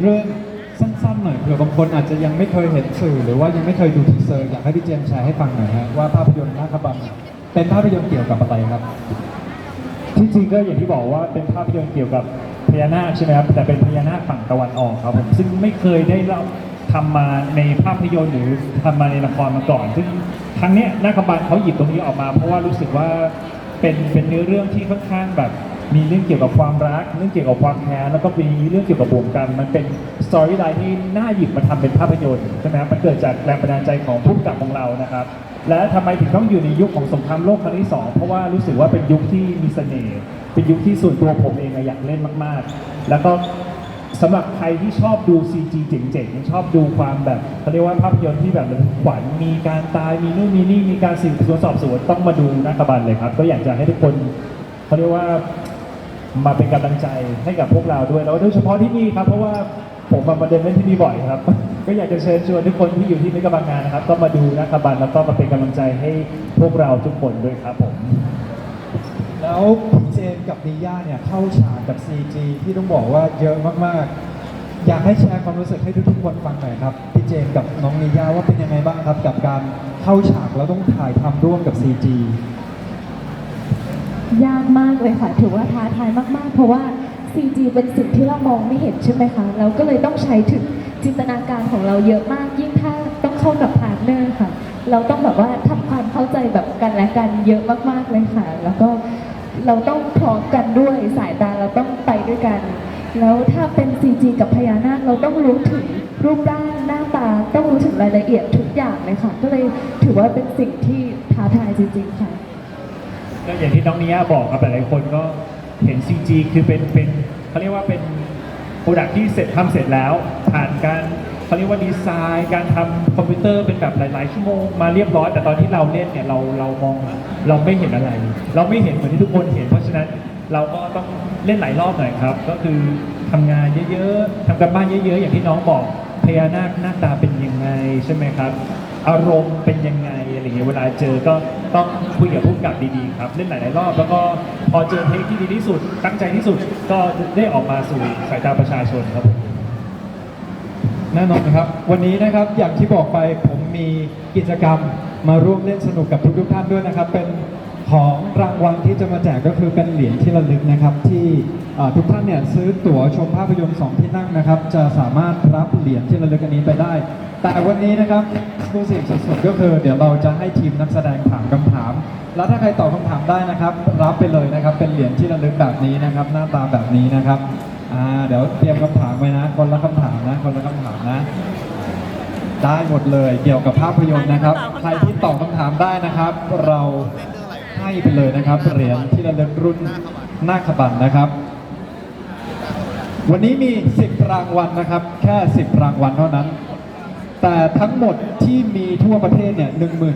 เรื่องสั้นๆหน่อยเผื่อบางคนอาจจะยังไม่เคยเห็นสื่อ หรือว่ายังไม่เคยดูทีเซอร์อยากให้พี่เจมส์แชร์ให้ฟังหน่อยฮะว่าภาพยนตร์นาคบังเป็นภาพยนตร์เกี่ยวกับอะไรครับ ที่จริงก็อย่างที่บอกว่าเป็นภาพยนตร์เกี่ยวกับพญานาคใช่ไหมครับแต่เป็นพญานาคฝั่งตะวันออกครับผมซึ่งไม่เคยได้เล่าทำมาในภาพยนตร์หรือทำมาในละครมาก่อน ซึ่งครั้งเนี้ยนาคบันเขาหยิบตรงนี้ออกมา เพราะว่ารู้สึกว่าเป็นเป็นเนื้อเรื่องที่ค่อนข้างแบบ มีเรื่องเกี่ยวกับความรัก เรื่องเกี่ยวกับความแค้นแล้วก็มีเรื่องเกี่ยวกับบ่วงกรรมันเป็นสตอรี่ไลน์ที่น่าหยิบมาทำเป็นภาพยนตร์ใช่ไหมมันเกิดจากแรงบันดาลใจของผู้กำกับของเรานะครับ และทำไมถึงต้องอยู่ในยุคของสงครามโลกครั้งที่สองเพราะว่ารู้สึกว่าเป็นยุคที่มีเสน่ห์เป็นยุคที่ส่วนตัวผมเองอะอยากเล่นมาก ๆ แล้วก็สำหรับใครที่ชอบดู CG เจ๋งๆชอบดูความแบบเขาเรียกว่าภาพยนตร์ที่แบบขวัญมีการตายมีนู่นมีนี่มีการสืบสวนสอบสวนต้องมาดูนักบันเลยครับ ก็อยากจะให้ทุกคนเขาเรียกว่า มาเป็นกำลังใจให้กับพวกเราด้วยแล้วโดยเฉพาะที่นี่ครับ เพราะว่าผมมาประเดินเล่นที่นี่บ่อยครับ ก็อยากจะเชิญชวนทุกคนที่อยู่ที่มิตรบางนานนะครับ ก็มาดูนะครับบันแล้วก็มาเป็นกำลังใจให้พวกเราทุกคนด้วยครับผมแล้วพี่เจมส์กับนิย่าเนี่ยเข้าฉากกับ CG ที่ต้องบอกว่าเยอะมากๆ อยากให้แชร์ความรู้สึกให้ทุกๆคนฟังหน่อยครับพี่เจมส์กับน้องนิย่าว่าเป็นยังไงบ้างครับ กับการเข้าฉากแล้วต้องถ่ายทำร่วมกับ CG ยากมากเลยค่ะ ถือว่าท้าทายมากๆ เพราะว่า CG เป็นสิ่งที่เรามองไม่เห็นใช่ไหมคะ เราก็เลยต้องใช้ถึงจินตนาการของเราเยอะมาก ยิ่งถ้าต้องเข้ากับพาร์ทเนอร์ค่ะ เราต้องแบบว่าทำความเข้าใจแบบกันและกันเยอะมากๆเลยค่ะ แล้วก็เราต้องพร้อมกันด้วยสายตาเราต้องไปด้วยกัน แล้วถ้าเป็น CG กับพญานาคเราต้องรู้ถึงรูปร่างหน้าตาต้องรู้ถึงรายละเอียดทุกอย่างเลยค่ะ ก็เลยถือว่าเป็นสิ่งที่ท้าทายจริงๆค่ะ ก็อย่างที่น้องนิยาบอกครับหลายๆคนก็เห็น CG คือเป็นเป็นเขาเรียกว่าเป็นโปรดักที่เสร็จทำเสร็จแล้ว ผ่านการเขาเรียกว่าดีไซน์ การทำคอมพิวเตอร์เป็นแบบหลาย ๆ ชั่วโมงมาเรียบร้อย แต่ตอนที่เราเล่นเนี่ยเราเรามองเราไม่เห็นอะไร เราไม่เห็นเหมือนที่ทุกคนเห็น เพราะฉะนั้นเราก็ต้องเล่นหลายรอบหน่อยครับ ก็คือทำงานเยอะ ๆทำกันบ้านเยอะ ๆ อย่างที่น้องบอกพญานาคหน้าตาเป็นยังไงใช่ไหมครับ อารมณ์เป็นยังไงอะไรเงี้ยเวลาเจอก็ต้องคุยกับผู้กำกับดีๆครับเล่นหลายๆรอบแล้วก็พอเจอเทคที่ดีที่สุด ตั้งใจที่สุดก็ได้ออกมาสู่สายตาประชาชนครับผมแน่นอนนะครับ วันนี้นะครับอย่างที่บอกไปผมมีกิจกรรมมาร่วมเล่นสนุกกับทุกๆท่านด้วยนะครับ เป็น ของรางวัลที่จะมาแจกก็คือเป็นเหรียญที่ระลึกนะครับ ที่เอ่อทุกท่านเนี่ยซื้อตั๋วชมภาพยนตร์สองที่นั่งนะครับ จะสามารถรับเหรียญที่ระลึกอันนี้ไปได้ แต่วันนี้นะครับผู้สิสุดๆก็คือ เดี๋ยวเราจะให้ทีมนักแสดงถามคำถาม แล้วถ้าใครตอบคำถามได้นะครับ รับไปเลยนะครับ เป็นเหรียญที่ระลึกแบบนี้นะครับ หน้าตาแบบนี้นะครับอ่าเดี๋ยวเตรียมคำถามไว้นะ คนละคำถามนะ คนละคำถามนะได้หมดเลยเกี่ยวกับภาพยนตร์นะครับ ใครที่ตอบคำถามได้นะครับ เรา ให้ไปเลยนะครับเหรียญที่ระลึกรุ่นหน้าขบันนะครับ วันนี้มี 10 รางวัลนะครับ แค่ 10 รางวัลเท่านั้น แต่ทั้งหมดที่มีทั่วประเทศเนี่ยหนึ่งหมื่น